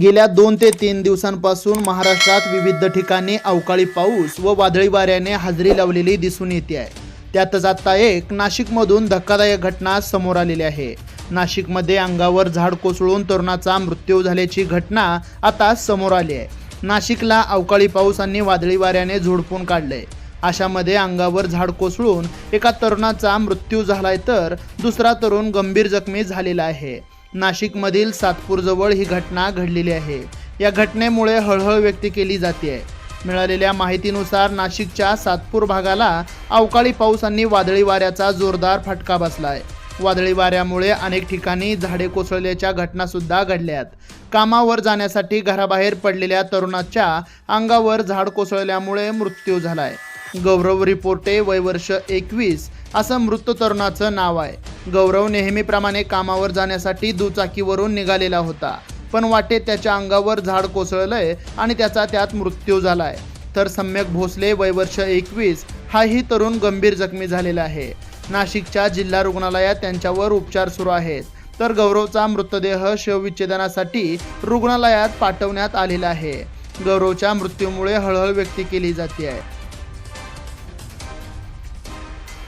गेल्या दोन ते तीन दिवसांपासून महाराष्ट्रात विविध ठिकाणी अवकाळी पाऊस व वादळी वाऱ्याने हजेरी लावलेली दिसून येते आहे. त्यातच आता एक नाशिकमधून धक्कादायक घटना समोर आलेली आहे. नाशिकमध्ये अंगावर झाड कोसळून तरुणाचा मृत्यू झाल्याची घटना आता समोर आली आहे. नाशिकला अवकाळी पाऊस आणि वादळी वाऱ्याने झोडपून काढलंय. अशामध्ये अंगावर झाड कोसळून एका तरुणाचा मृत्यू झालाय तर दुसरा तरुण गंभीर जखमी झालेला आहे. नाशिकमधील सातपूरजवळ ही घटना घडलेली आहे. या घटनेमुळे हळहळ व्यक्त केली जाते मिळालेल्या माहितीनुसार नाशिकच्या सातपूर भागाला अवकाळी पाऊस आणि वादळी वाऱ्याचा जोरदार फटका बसलाय. वादळी वाऱ्यामुळे अनेक ठिकाणी झाडे कोसळल्याच्या घटनासुद्धा घडल्यात. कामावर जाण्यासाठी घराबाहेर पडलेल्या तरुणाच्या अंगावर झाड कोसळल्यामुळे मृत्यू झालाय. गौरव रिपोर्टे वय वर्ष एकवीस असं मृत तरुणाचं नाव आहे. गौरव नेहमीप्रमाणे कामावर जाण्यासाठी दुचाकीवरून निघालेला होता. पण वाटेत त्याच्या अंगावर झाड कोसळलंय आणि त्याचा त्यात मृत्यू झालाय. तर सम्यक भोसले वयवर्ष एकवीस हाही तरुण गंभीर जखमी झालेला आहे. नाशिकच्या जिल्हा रुग्णालयात त्यांच्यावर उपचार सुरू आहेत. तर गौरवचा मृतदेह शवविच्छेदनासाठी रुग्णालयात पाठवण्यात आलेला आहे. गौरवच्या मृत्यूमुळे हळहळ व्यक्त केली जाते आहे